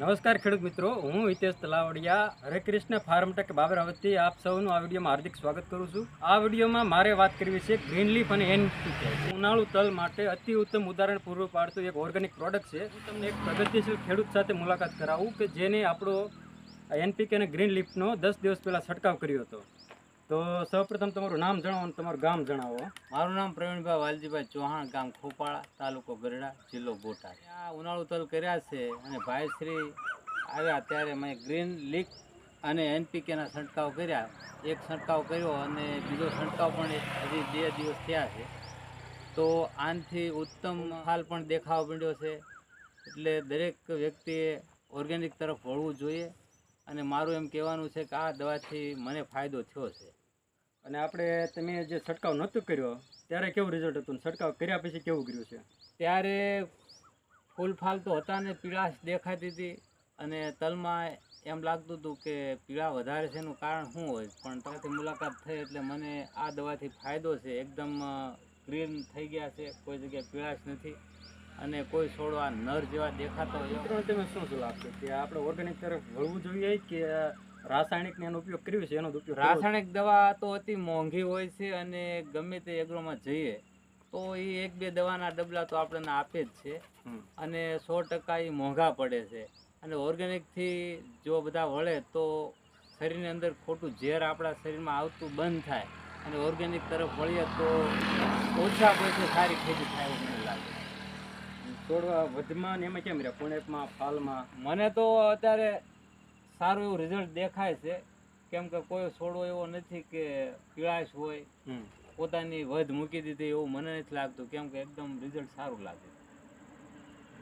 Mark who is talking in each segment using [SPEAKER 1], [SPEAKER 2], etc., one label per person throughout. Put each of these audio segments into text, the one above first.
[SPEAKER 1] નમસ્કાર ખેડૂત મિત્રો, હું હિતેશ તલાવડિયા, હરે કૃષ્ણ ફાર્મટેક બાબરાવતી આપ સૌનું આ વિડીયોમાં હાર્દિક સ્વાગત કરું છું. આ વિડીયોમાં મારે વાત કરવી છે ગ્રીન લીફ અને એનપીકે ઉનાળુ તલ માટે અતિ ઉત્તમ ઉદાહરણ પૂરું પાડતું એક ઓર્ગેનિક પ્રોડક્ટ છે. હું તમને એક પ્રગતિશીલ ખેડૂત સાથે મુલાકાત કરાવું કે જેને આપણો એનપીકે અને ગ્રીન લીફનો દસ દિવસ પહેલાં છંટકાવ કર્યો હતો. તો સૌપ્રથમ તમારું નામ જણાવો અને તમારું ગામ જણાવો.
[SPEAKER 2] મારું નામ પ્રવીણભાઈ વાલજીભાઈ ચૌહાણ, ગામ ખોપાળા, તાલુકો ગરડા જિલ્લો બોટાદ. આ ઉનાળુ તલ કર્યા છે અને ભાઈશ્રી આવ્યા ત્યારે મેં ગ્રીન લીક અને એનપીકેના છંટકાવ કર્યા. એક છંટકાવ કર્યો અને બીજો છંટકાવ પણ હજી બે દિવસ થયા છે. તો આનાથી ઉત્તમ હાલ પણ દેખાવા માંડ્યો છે. એટલે દરેક વ્યક્તિએ ઓર્ગેનિક તરફ વળવું જોઈએ અને મારું એમ કહેવાનું છે કે આ દવાથી મને ફાયદો થયો છે.
[SPEAKER 1] અને આપણે તમે જે છંટકાવ નહોતું કર્યો ત્યારે કેવું રિઝલ્ટ હતું? છટકાવ કર્યા પછી કેવું કર્યું છે?
[SPEAKER 2] ત્યારે ફૂલ ફાલ તો હતા ને પીળાશ દેખાતી હતી. અને તલમાં એમ લાગતું હતું કે પીળા વધારે છે એનું કારણ શું હોય? પણ ત્યાંથી મુલાકાત થઈ એટલે મને આ દવાથી ફાયદો છે. એકદમ ગ્રીન થઈ ગયા છે. કોઈ જગ્યાએ પીળાશ નથી. અને કોઈ છોડવા નર જેવા દેખાતો હોય
[SPEAKER 1] તમે શું સલાહ આપશો? કે આપણે ઓર્ગેનિક તરફ વળવું જોઈએ કે રાસાયણિકનો એનો ઉપયોગ કર્યો છે એનો ઉપયોગ
[SPEAKER 2] રાસાયણિક દવા તો અતિ મોંઘી હોય છે અને ગમે તે એગ્રોમાં જઈએ તો એ એક બે દવાના ડબલા તો આપણને આપે જ છે. અને સો ટકા એ મોંઘા પડે છે. અને ઓર્ગેનિકથી જો બધા વળે તો શરીરની અંદર ખોટું ઝેર આપણા શરીરમાં આવતું બંધ થાય. અને ઓર્ગેનિક તરફ વળીએ તો ઓછા પૈસે સારી ખેતી થાય એવું મને લાગે.
[SPEAKER 1] છોડવા વધમાં ને એમાં કેમ રહ્યા? પુણેકમાં ફાલમાં?
[SPEAKER 2] મને તો અત્યારે સારું એવું રિઝલ્ટ દેખાય છે. કેમ કે કોઈ છોડવો એવો નથી કે પીળાશ હોય. પોતાની વધ મૂકી દીધી એવું મને નથી લાગતું. કેમ કે એકદમ રિઝલ્ટ સારું લાગે.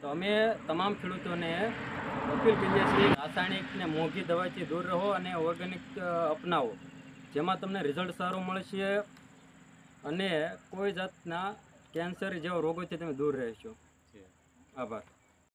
[SPEAKER 1] તો અમે તમામ ખેડૂતોને અપીલ કરીએ છીએ રાસાયણિક ને મોંઘી દવાથી દૂર રહો અને ઓર્ગેનિક અપનાવો. જેમાં તમને રિઝલ્ટ સારું મળશે અને કોઈ જાતના કેન્સર જેવા રોગોથી તમે દૂર રહેશો. આભાર.